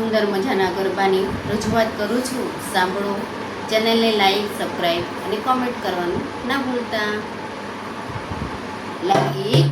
સુંદર મજાના ગરબાની રજૂઆત કરું છું. સાંભળો. ચેનલને લાઈક સબસ્ક્રાઈબ અને કોમેન્ટ કરવાનું ના ભૂલતા. લાગી